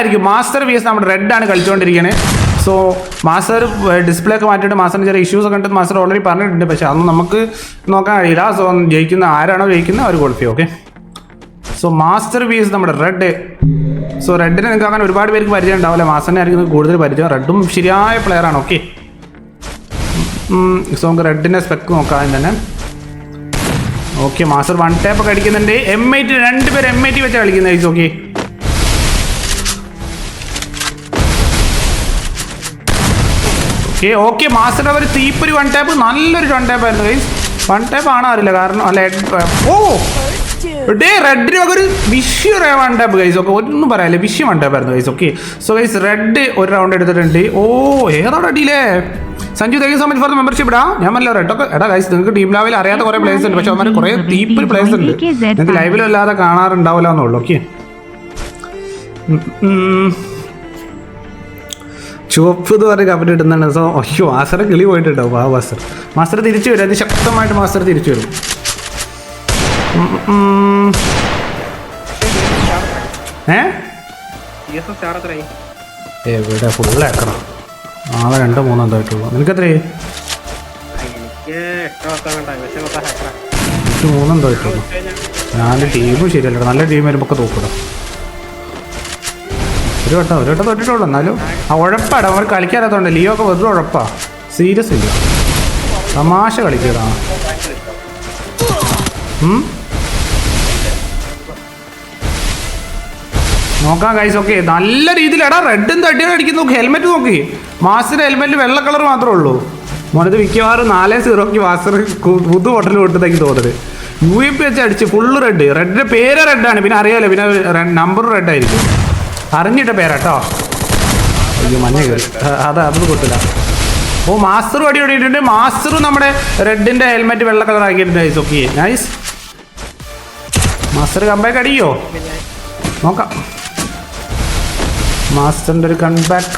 ആയിരിക്കും. Master V S നമ്മുടെ red ആണ് കളിച്ചുകൊണ്ടിരിക്കുന്നത് സോ മാസ്റ്റർ ഡിസ്പ്ലേ ഒക്കെ മാറ്റിയിട്ട് മാസ്റ്ററിന് ചെറിയ ഇഷ്യൂസ് ഒക്കെ ഉണ്ട് മാസ്റ്റർ ഓൾറെഡി പറഞ്ഞിട്ടുണ്ട്. പക്ഷേ അതൊന്നും നമുക്ക് നോക്കാൻ കഴിയില്ല. സോ ജയിക്കുന്ന ആരാണോ ജയിക്കുന്നത് അവർ qualify okay so master V S നമ്മുടെ റെഡ് സോ റെഡിനെ നിങ്ങൾക്ക് അങ്ങനെ ഒരുപാട് പേർക്ക് പരിചയം ഉണ്ടാവില്ല. മാസ്റ്ററിനെ ആയിരിക്കും കൂടുതൽ പരിചയം. റെഡും ശരിയായ പ്ലെയർ ആണ് ഓക്കെ സോ നമുക്ക് റെഡിന്റെ സ്പെക്ക് നോക്കാം തന്നെ. ഓക്കെ മാസ്റ്റർ വൺ ടാപ്പ് ഒക്കെ അടിക്കുന്നുണ്ട്. എം ഐ ടി രണ്ട് പേര് എം ഐ ടി വെച്ചാണ് കളിക്കുന്നത് ഓക്കെ ഓക്കെ ഓക്കെ മാസ്റ്റർ അവർ തീപ്പൊരു വൺ ടാപ്പ് നല്ലൊരു വൺ ടാപ്പ് ആയിരുന്നു ഗൈസ് വൺ ടാപ്പ് ആണോ അറിയില്ല കാരണം അല്ല head- ഓ! ഡേ റെഡിന് ഒക്കെ ഒരു wish one tap guys okay ഒന്നും പറയാല്ലേ വിഷു വൺ ടാപ്പ് ആയിരുന്നു guys okay so guys red ഒരു റൗണ്ട് എടുത്തിട്ടുണ്ട്. ഓ ഏതാണ് അടിയില്ലേ Sanju thank you so much for membership ഇടാ ഞാൻ നല്ല റെഡ് ഒക്കെ എടാ ഗൈസ് നിങ്ങൾക്ക് ടീം ലെവലിൽ അറിയാത്ത കുറേ പ്ലേസ് ഉണ്ട്. പക്ഷെ അവന്മാർ കുറേ തീപ്പൊരി പ്ലേസ് ഉണ്ട്. നിങ്ങൾക്ക് ലൈവിലും അല്ലാതെ കാണാറുണ്ടാവില്ല എന്നുള്ളൂ ഓക്കെ ചുവപ്പ് എന്ന് പറഞ്ഞ കമ്പനി ഇടുന്നുണ്ട് സോ അയ്യോ മാസ്റ്റർ കിളി പോയിട്ടുണ്ടാവും. ആ മാസ്റ്റർ. മാസ്റ്റർ തിരിച്ചു വരും. അതിശക്തമായിട്ട് മാസ്റ്റർ തിരിച്ചു വരും. ഏ? എവിടെ ഫുൾ ഏക്കണം നാളെ രണ്ടോ മൂന്നോ എന്തായിട്ടുള്ളൂ നിനക്ക് എത്രയായി എനിക്ക് എട്ട് മൊത്തം കണ്ട പക്ഷെ മൊത്തം ഹാക്കറാ എനിക്ക് മൂന്നെന്തോ ആയിട്ടുള്ളൂ ഞാൻ ടീമും ശരിയല്ല നല്ല ടീം വരുമ്പോൾ ഒക്കെ തോക്കിടാം. ഒരു വട്ടം ഒരു വട്ടം തൊട്ടിട്ടുള്ളൂ. എന്നാലും ആ ഉഴപ്പാടാ അവർ കളിക്കാറാത്തതുകൊണ്ട് ലിയോ ഒക്കെ വെറുതെ ഉഴപ്പാ. സീരിയസ് ഇല്ല. തമാശ കളിക്കടാ? നോക്കാം കൈസ് ഓക്കെ. നല്ല രീതിയിൽ എടാ റെഡും തട്ടിയാണ് അടിക്കുന്നു. ഹെൽമെറ്റ് നോക്കി. മാസ്റ്റർ ഹെൽമെറ്റ് വെള്ള കളർ മാത്രമേ ഉള്ളൂ. മോനത് മിക്കവാറും നാലേ സീറോക്ക് മാസ്റ്റർ പുതു ഹോട്ടൽ കൊണ്ടത്തേക്ക് തോന്നുന്നത് യു എ പി വെച്ച് അടിച്ച് ഫുള്ള് റെഡ് റെഡിന്റെ പേര് റെഡാണ് പിന്നെ അറിയാലോ പിന്നെ നമ്പർ റെഡ് ആയിരിക്കും. അറിഞ്ഞിട്ട പേരാട്ടോ. അയ്യോ മഞ്ഞ കയറി അത് അതൊന്നും കൊട്ടില്ല. ഓ മാസ്റ്ററും അടി ഓടിയിട്ടുണ്ട്. മാസ്റ്ററും നമ്മുടെ റെഡിന്റെ ഹെൽമെറ്റ് വെള്ള കളർ ആക്കിയിട്ടുണ്ട് nice okay nice master comeback അടിയോ? നോക്കാം. മാസ്റ്ററിന്റെ ഒരു കൺബാക്ക്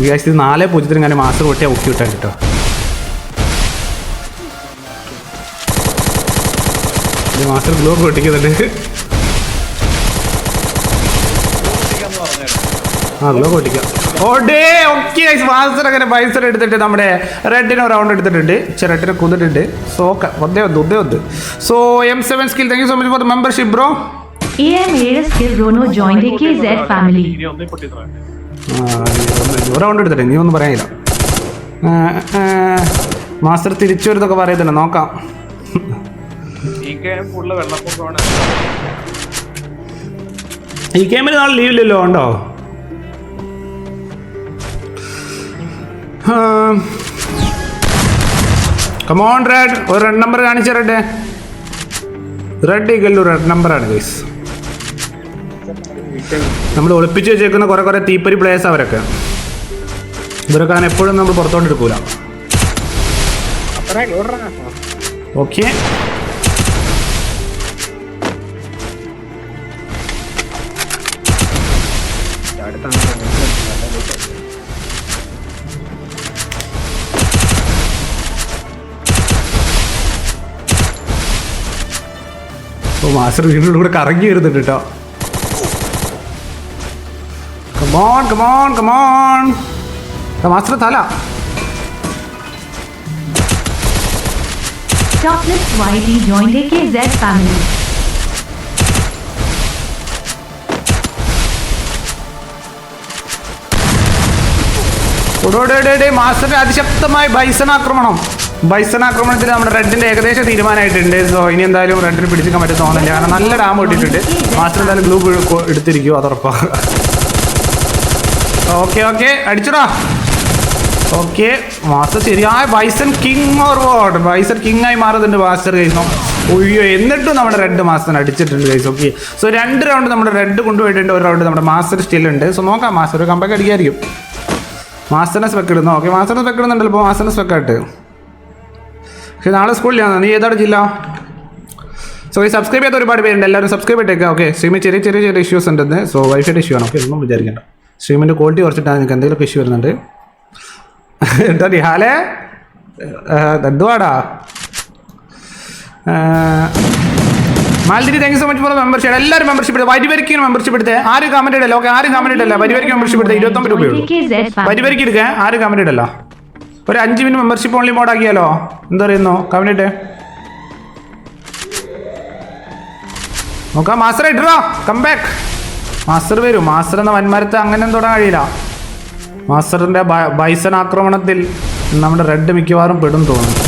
വിചാരിച്ചത് നാല് പൂജ്യത്തിന് ഇങ്ങനെ മാസ്റ്റർ പൊട്ടിയാൽ ഒക്കി വിട്ടാൽ കേട്ടോ. മാസ്റ്റർ ഗ്ലോ പൊട്ടിക്കുന്നുണ്ട് ആ ഗ്ലോ പൊട്ടിക്കാം ഓടേ ഓക്കെ മാസ്റ്റർ അങ്ങനെ പൈസ എടുത്തിട്ട് നമ്മുടെ റെഡിന് റൗണ്ട് എടുത്തിട്ടുണ്ട്. ചെറട്ടിനെ റെഡിനെ കുന്നിട്ടുണ്ട്. സോ ഒന്നേ ഒന്ന് ഒന്നേ ഒന്ന്. So M seven skill thank you so much for membership bro. Round എടുത്തിട്ട് നീ ഒന്നും പറയാനില്ല. മാസ്റ്റർ തിരിച്ചു വരുന്നൊക്കെ പറയുന്നുണ്ട്. നോക്കാം. ഈ ഗെയിമിന് നാളെ ലീവില്ലല്ലോ ഉണ്ടോ? കമോൺ റെഡ് ഒരു റെഡ് നമ്പർ കാണിച്ച റെഡ് റെഡ് ഈഗൽ റെഡ് നമ്പറാണ് ഗൈസ് നമ്മൾ ഒളിപ്പിച്ച് വെച്ചേക്കുന്ന കുറെ കുറെ തീപ്പരി പ്ലേയേഴ്സ് അവരൊക്കെ. ഇവരൊക്കെ അങ്ങനെ എപ്പോഴും നമ്മൾ പുറത്തോട്ട് എടുക്കൂല. ഓക്കെ ഓ മാസ്റ്റർ വീടിന്റെ കൂടെ കറങ്ങി വരുന്നുണ്ട് കേട്ടോ. Come on come on come on master തല. Joined family. മാസ്റ്ററിന്റെ അതിശക്തമായ ബൈസൺ ആക്രമണം. ബൈസൺ ആക്രമണത്തിൽ നമ്മുടെ റെഡിന്റെ ഏകദേശം തീരുമാനമായിട്ടുണ്ട്. സോ ഇനി എന്തായാലും റെഡിന് പിടിച്ചിക്കാൻ പറ്റും തോന്നില്ല കാരണം നല്ല ഡാം ഇട്ടിട്ടുണ്ട് മാസ്റ്റർ എന്തായാലും ഗ്ലൂ എടുത്തിരിക്കും അതുറപ്പാ. ഓക്കെ ഓക്കെ അടിച്ചടാ. ഓക്കെ മാസ്റ്റർ ശരിയായ bison king or what bison king ആയി മാറുന്നുണ്ട് മാസ്റ്റർ കഴിഞ്ഞു ഒഴിയോ എന്നിട്ടും നമ്മുടെ റെഡ് മാസ്റ്റർ അടിച്ചിട്ടുണ്ട് ഗൈസ് ഓക്കെ സോ രണ്ട് റൗണ്ട് നമ്മുടെ റെഡ് കൊണ്ടുപോയിട്ടുണ്ട്. ഒരു റൗണ്ട് നമ്മുടെ മാസ്റ്റർ സ്റ്റിൽ ഉണ്ട്. സോ നോക്കാം. മാസ്റ്റർ ഒരു കമ്പൊക്കെ അടിക്കായിരിക്കും. മാസ്റ്ററിനെ സ്പെക്ക് ഇടുന്നു? ഓക്കെ മാസ്റ്ററിനെ സ്പെക്ക് ഇടുന്നുണ്ടല്ലോ. മാസ്റ്ററിനെ സ്പെക്ക് ആയിട്ട് പക്ഷേ നാളെ സ്കൂളിലാണ്. നീ ഏതാണ് ജില്ല? സോ ഈ സബ്സ്ക്രൈബ് ചെയ്യാത്ത ഒരുപാട് പേരുണ്ട്. എല്ലാവരും സബ്സ്ക്രൈബ് ചെയ്തേക്കാം. ഓക്കെ സ്ട്രീമിൽ ചെറിയ ചെറിയ ചെറിയ ഇഷ്യൂസ് ഉണ്ടെന്ന് സോ വൈഫൈയുടെ ഇഷ്യൂ ആണ്. ഓക്കെ ഒന്നും വിചാരിക്കണ്ട. സ്ട്രീമിന്റെ ക്വാളിറ്റി കുറച്ചിട്ടാണ് നിങ്ങൾക്ക് എന്തെങ്കിലും ഇഷ്യൂ വരുന്നുണ്ട്. എന്താ നിഹാലെ? എന്തുവാടാ? മാലതിരി thank you so much for membership എല്ലാവരും മെമ്പർഷിപ്പ് എടുത്ത്. വരിവരിക്കും മെമ്പർഷിപ്പ് എടുത്ത്. ആരും കമന്റ് ഇടല്ലോ. ഓക്കെ ആരും കമന്റ് ഇടല്ല. വരിവരിക്കും മെമ്പർഷിപ്പ് എടുത്ത് ഇരുപത്തൊമ്പത് രൂപയുള്ളൂ വരിവരിക്ക് എടുക്കുക ആരും കമന്റ് ഇടല്ല. ഒരു അഞ്ച് മിനിറ്റ് മെമ്പർഷിപ്പ് ഓൺലി മോഡാക്കിയാലോ എന്തറിയുന്നു കമന്റ് നോക്കാം മാസ്റ്റർ ഇട്ടോ? കം ബാക്ക് മാസ്റ്റർ വരും. മാസ്റ്റർ എന്ന വന്മാരത്തെ അങ്ങനെ തൊടാൻ കഴിയില്ല. മാസ്റ്ററിന്റെ ബൈസൺ ആക്രമണത്തിൽ നമ്മുടെ റെഡ് മിക്കവാറും പെടും തോന്നുന്നു.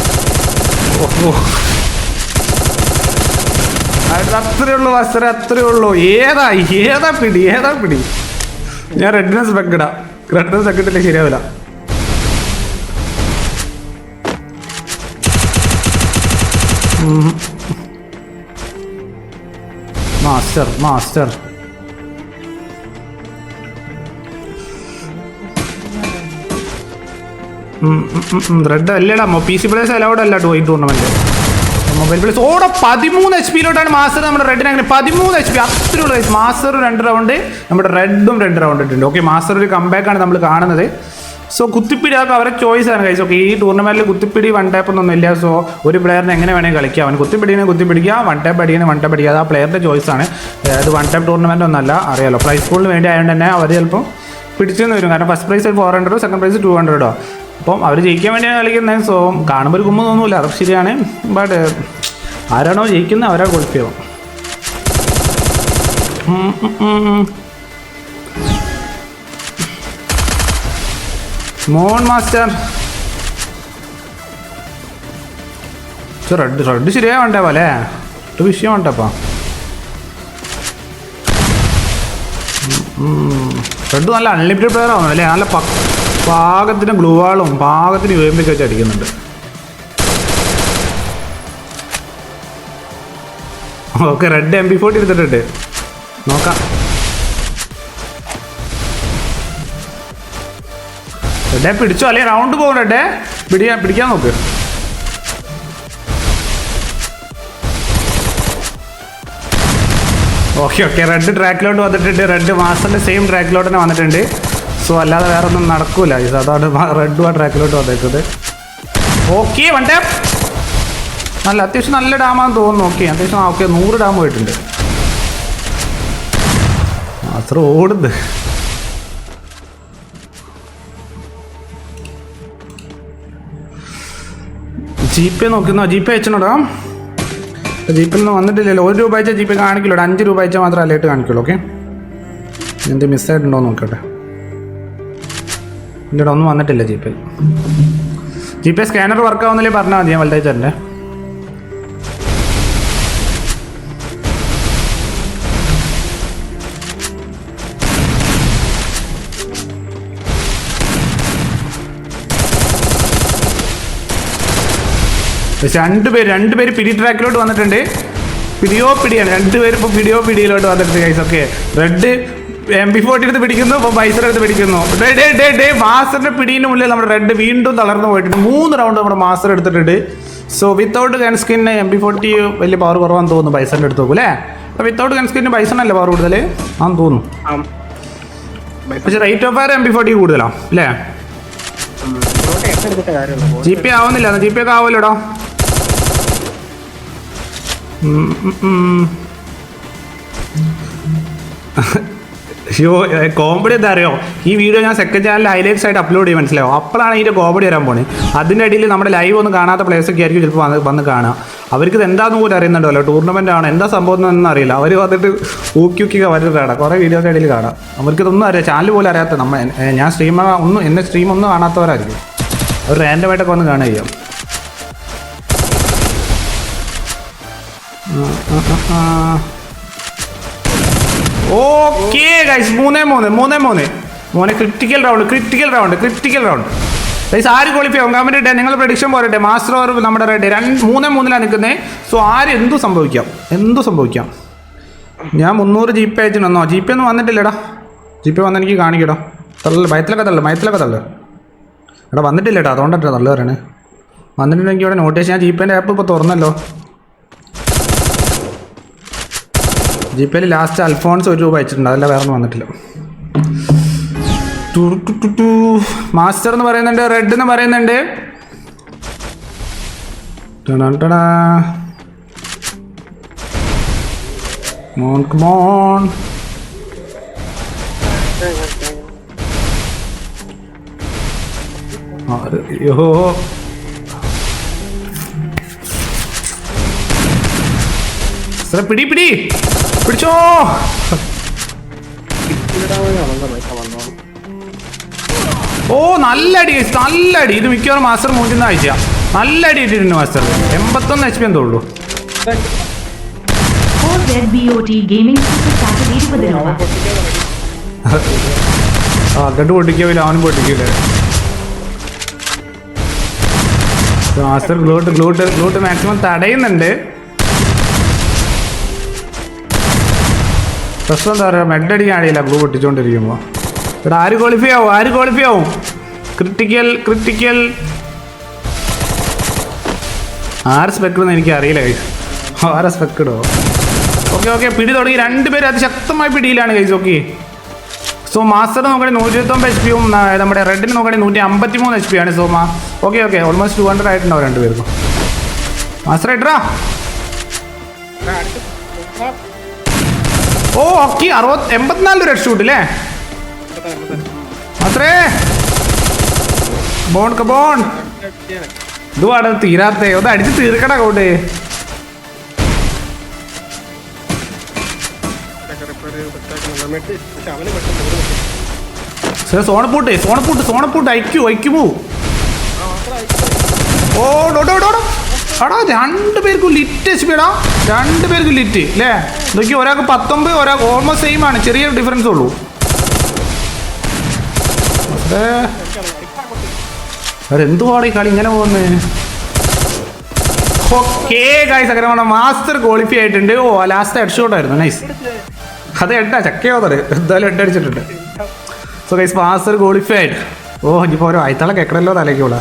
ഓഹോ. അത് അത്രേ ഉള്ളൂ മാസ്റ്റർ അത്രേ ഉള്ളൂ? ഏതാ ഏതാ പിടി ഏതാ പിടി? ഞാൻ റെഡിനെ സ്പെക്കിടാം റെഡിനെ സ്പെക്കിട്ടില്ല ശരിയാവില്ല. Master master. റെഡ് അല്ലടാ പി സി പ്ലേസ് അലൗഡ് അല്ല ടു ടൂർണമെന്റ് മൊബൈൽ പ്ലേസ് ഓടെ പതിമൂന്ന് എച്ച് പിയിലോട്ടാണ് മാസ്റ്റർ നമ്മുടെ റെഡിന് അങ്ങനെ പതിമൂന്ന് എച്ച് പി അത്രയുള്ള മാസ്റ്റർ രണ്ട് റൗണ്ട് നമ്മുടെ റെഡും രണ്ട് റൗണ്ട് ഇട്ടുണ്ട് ഓക്കെ മാസ്റ്റർ ഒരു കമ്പാക്കാണ് നമ്മൾ കാണുന്നത്. സോ കുത്തിപ്പിടി അതൊക്കെ അവരെ ചോയ്സ് ആണ് കഴിച്ചു ഈ ടൂർണമെന്റിൽ കുത്തിപ്പിടി വൺ ടാപ്പ് ഒന്നും ഇല്ല. സോ ഒരു പ്ലെയറിനെ എങ്ങനെ വേണമെങ്കിൽ കളിക്കാം. അവൻ കുത്തിപ്പിടിനെ കുത്തിപ്പിടിക്കുക വൺ ടാപ്പ് അടിക്കുന്ന വൺ ടാപ്പ് അടിക്കുക. അത് ആ പ്ലെയറിന്റെ ചോയ്സ് ആണ്. അതായത് വൺ ടാപ്പ് ടൂർണമെന്റ് ഒന്നല്ല അറിയാലോ. പ്രൈസ് പൂളിന് വേണ്ടി ആയതുകൊണ്ട് തന്നെ അവർ ചിലപ്പോൾ പിടിച്ചെന്ന് വരും. കാരണം ഫസ്റ്റ് പ്രൈസ് ഫോർ ഹൺഡ്രഡോ സെക്കൻഡ് പ്രൈസ് ടു ഹൺഡ്രഡോ അപ്പം അവർ ജയിക്കാൻ വേണ്ടിയാണ് കളിക്കുന്നത്. സോ കാണുമ്പോൾ ഒരു കുമ്പ് തോന്നില്ല അതൊക്കെ ശരിയാണ്. ബട്ട് ആരാണോ ജയിക്കുന്നത് അവരാ ക്വാളിഫൈ മോൺ മാസ്റ്റർ. റെഡ് റെഡ് ശരിയാ വേണ്ടേ പോലെ റെഡ് വിഷയം വേണ്ടപ്പാ റെഡ് നല്ല അൺലിമിറ്റഡ് പ്ലെയർ ആവുന്നു അല്ലേ? നല്ല പാകത്തിന് ഗ്ലൂവാളും പാകത്തിന് എം വെച്ച് അടിക്കുന്നുണ്ട്. Okay red M B forty എടുത്തിട്ടുണ്ട്. നോക്കാം. റെഡേ പിടിച്ചോ അല്ലെ? റൗണ്ട് പോകും പിടിയാ പിടിക്കാൻ പിടിക്കാൻ നോക്ക്. Okay okay. റെഡ് ട്രാക്കിലോട്ട് വന്നിട്ടുണ്ട്. റെഡ് മാസ്റ്ററിന്റെ സെയിം ട്രാക്കിലോട്ട് തന്നെ വന്നിട്ടുണ്ട്. സോ അല്ലാതെ വേറെ ഒന്നും നടക്കൂല ഇത് അതാണ് റെഡ് ആ ട്രാക്കിലോട്ട് വന്നേക്കുന്നത്. ഓക്കെ വണ്ടേ നല്ല അത്യാവശ്യം നല്ല ഡാമാന്ന് തോന്നുന്നു. ഓക്കെ അത്യാവശ്യം ഓക്കെ നൂറ് ഡാം പോയിട്ടുണ്ട്. അത്ര ഓടുന്നത് ജി പേ നോക്കുന്നോ ജി പേ അയച്ചണോടാ ജി പേ ഒന്നും വന്നിട്ടില്ലല്ലോ. ഒരു രൂപ അയച്ചാൽ ജി പേ കാണിക്കില്ല അഞ്ച് രൂപ അയച്ചാൽ മാത്രമേ അലേട്ട് കാണിക്കുള്ളൂ ഓക്കെ എന്ത് മിസ്സായിട്ടുണ്ടോ നോക്കട്ടെ. എന്റെ ഒന്നും വന്നിട്ടില്ല G pay G pay scanner work ആവുന്നില്ലേ പറഞ്ഞാൽ മതി. ഞാൻ വലുതായിച്ചറിന്റെ രണ്ടുപേര് രണ്ടുപേര് പിടി ട്രാക്കിലോട്ട് വന്നിട്ടുണ്ട്. പിടിയോ പിടിയാണ്. രണ്ടുപേരും ഇപ്പോൾ പിടിയോ പിടിയിലോട്ട് വന്നിട്ടുണ്ട് guys okay red M P forty എടുത്ത് പിടിക്കുന്നു ഇപ്പോൾ ബൈസർ എടുത്ത് പിടിക്കുന്നു. ഡേ ഡേ ഡേ ഡേ മാസ്റ്ററിന്റെ പിടീന്റെ മുന്നിൽ നമ്മുടെ റെഡ് വീണ്ടും തളർന്നു പോയിട്ടുണ്ട്. മൂന്ന് റൗണ്ട് നമ്മുടെ മാസ്റ്റർ എടുത്തിട്ടുണ്ട്. സോ വിത്തൗട്ട് ഗൺ സ്കിന്നിന് എം പി ഫോർട്ടി വലിയ പവർ കുറവാന്ന് തോന്നുന്നു ബൈസറിന്റെ എടുത്ത് നോക്കും അല്ലേ അപ്പോൾ വിത്തൗട്ട് ഗൺ സ്കിന്നിന് ബൈസൺ അല്ലേ പവർ കൂടുതൽ ആന്ന് തോന്നുന്നു. പക്ഷേ rate of fire M P forty കൂടുതലാണ് അല്ലേ? ജി പി ആവുന്നില്ല ജി പി ഒക്കെ ആവുമല്ലോടോ? അയ്യോ കോമഡി എന്താ അറിയോ ഈ വീഡിയോ ഞാൻ സെക്കൻഡ് ചാനലിൽ ഹൈലൈറ്റ്സ് ആയിട്ട് അപ്ലോഡ് ചെയ്യും മനസ്സിലാവും അപ്പോഴാണ് ഇതിന്റെ കോമഡി വരാൻ പോണേ. അതിന്റെ ഇടയിൽ നമ്മുടെ ലൈവ് ഒന്നും കാണാത്ത ഒക്കെ ആയിരിക്കും ചിലപ്പോൾ വന്ന് വന്ന് കാണുക. അവർക്ക് എന്താണെന്ന് പോലും അറിയുന്നുണ്ടല്ലോ ടൂർണമെന്റ് ആണ്? എന്താ സംഭവം എന്നൊന്നും അറിയില്ല. അവർ വന്നിട്ട് ഊക്കി ഊക്കി വരുന്നതാണ് കുറേ വീഡിയോസ് ഇടയിൽ കാണാം. അവർക്ക് ഇതൊന്നും അറിയാം. ചാനൽ പോലും അറിയാത്ത നമ്മൾ ഞാൻ സ്ട്രീം ഒന്നും എന്നെ സ്ട്രീം ഒന്നും കാണാത്തവരായിരിക്കും. അവർ റാൻഡമായിട്ടൊക്കെ വന്ന് കാണുക ചെയ്യാം. ഓക്കെ ഗൈസ് മൂന്നേ മൂന്ന് മൂന്നേ മൂന്ന്. മോനെ critical round critical round critical round guys ആര് ക്വാളിഫൈ ആവും കമന്റ് ഇട്ടെ നിങ്ങൾ പ്രഡിക്ഷൻ പോരട്ടെ. മാസ്റ്റർ ഓവർ നമ്മുടെ റെഡി രണ്ട് മൂന്നേ മൂന്നിലാണ് നിൽക്കുന്നത് സോ ആര് എന്തു സംഭവിക്കാം? എന്തു സംഭവിക്കാം? ഞാൻ മുന്നൂറ് ജി പേ അയച്ചിട്ടുണ്ടോ. ജി പേ ഒന്നും വന്നിട്ടില്ലടാ. ജി പേ വന്ന് എനിക്ക് കാണിക്കടോ. തള്ളു ഭയത്തിലൊക്കെ തള്ളു മയത്തിലൊക്കെ തള്ളു. എടാ വന്നിട്ടില്ല കേട്ടോ അതുകൊണ്ടാണ് തള്ളു പറയണേ. വന്നിട്ടുണ്ടെങ്കിൽ ഇവിടെ നോട്ടീസ് ഞാൻ ജി പേന്റെ ആപ്പ് ഇപ്പോൾ തുറന്നല്ലോ. ജി പേയിൽ ലാസ്റ്റ് അൽഫോൺസ് ഒരു രൂപ അയച്ചിട്ടുണ്ട്. അതല്ല വേറെ ഒന്നും വന്നിട്ടില്ല. മാസ്റ്റർ എന്ന് പറയുന്നുണ്ട് റെഡ് എന്ന് പറയുന്നുണ്ട്. മോൺ. പിടി പിടി. പിടിച്ചോ. ഓ നല്ല അടി നല്ല അടി ഇത് മിക്കവാറും മാസ്റ്റർ മൂഞ്ചുന്ന ആഴ്ച നല്ല അടി ഇട്ടിട്ടുണ്ട് മാസ്റ്റർ. എൺപത്തൊന്ന് എച്ച് പി എന്തോ ഉള്ളൂ. 4ZBOT ഗെയിമിംഗ് സൂപ്പർ ചാറ്റ് ഇരുപത് രൂപ ആ എന്നിട്ട് പൊട്ടിക്കില്ല അവനും പൊട്ടിക്കില്ല മാസ്റ്റർ ഗ്ലൂട്ട് ഗ്ലൂട്ട് ഗ്ലൂട്ട് മാക്സിമം തടയുന്നുണ്ട്. പ്രശ്നം എന്താ പറയുക? മെഡടിക്കാൻ അറിയില്ല ബ്ലൂ പൊട്ടിച്ചുകൊണ്ടിരിക്കുമ്പോൾ ഇവിടെ ആര് ക്വാളിഫൈ ആവും? ആര് ക്വാളിഫൈ ആവും? ക്രിട്ടിക്കൽ ക്രിട്ടിക്കൽ ആറ് സ്പെക്കിടുന്ന് എനിക്ക് അറിയില്ല കൈസ് ആറ് സ്പെക്കിടോ ഓക്കെ ഓക്കെ പിടി തുടങ്ങി. രണ്ടുപേരും അതിശക്തമായ പിടിയിലാണ് കൈസ് ഓക്കെ സോ മാസ്റ്റർ നോക്കണേ നൂറ്റി ഇരുപത്തൊമ്പത് എച്ച് പിയും നമ്മുടെ റെഡിന് നോക്കണേ നൂറ്റി അമ്പത്തി മൂന്ന് എച്ച് പി ആണ് സോ മാ okay okay almost two hundred ആയിട്ടുണ്ടാവും രണ്ടുപേർക്കും. മാസ്റ്റർ ഇട്ടറാ ഓ ഓക്കെ അറുപത് എൺപത്തിനാല് രൂപ ഷൂട്ട് അല്ലേ അത്രേ. ബോൺ കബോൺ ഇതുവാട് തീരാത്തേ. ഒന്ന് അടിച്ച് തീർക്കട അങ്ങോട്ട് സോണപ്പൂട്ട് സോണപ്പൂട്ട് സോണപ്പൂട്ട് അയക്കൂ അയക്കുമോ ഓ ഡോ ഡോ. എടാ രണ്ട് പേർക്കും ലിറ്റ് എച്ച് പിടാ രണ്ട് പേർക്കും ലിറ്റ് അല്ലേ നോക്കി ഒരാൾക്ക് പത്തൊമ്പത് ഒരാൾക്ക് ഓൾമോസ്റ്റ് സെയിം ആണ്. ചെറിയ ഡിഫറൻസ് ഉള്ളൂ. എന്തുവാണ് ഈ കളി ഇങ്ങനെ പോകുന്നത് ഓക്കേ മാസ്റ്റർ ക്വാളിഫൈ ആയിട്ടുണ്ട്. ഓ ലാസ്റ്റ് ഹെഡ് ആയിരുന്നു. നൈസ് അത് എട്ടാ ചക്കയോ അത്? എന്തായാലും എട്ട് അടിച്ചിട്ടുണ്ട്. സോ ഗൈസ് മാസ്റ്റർ ക്വാളിഫൈഡ് ഓ ഇനിയിപ്പോൾ ഓരോ ആയിത്താളെ കേൾക്കണല്ലോ തലേക്കുള്ള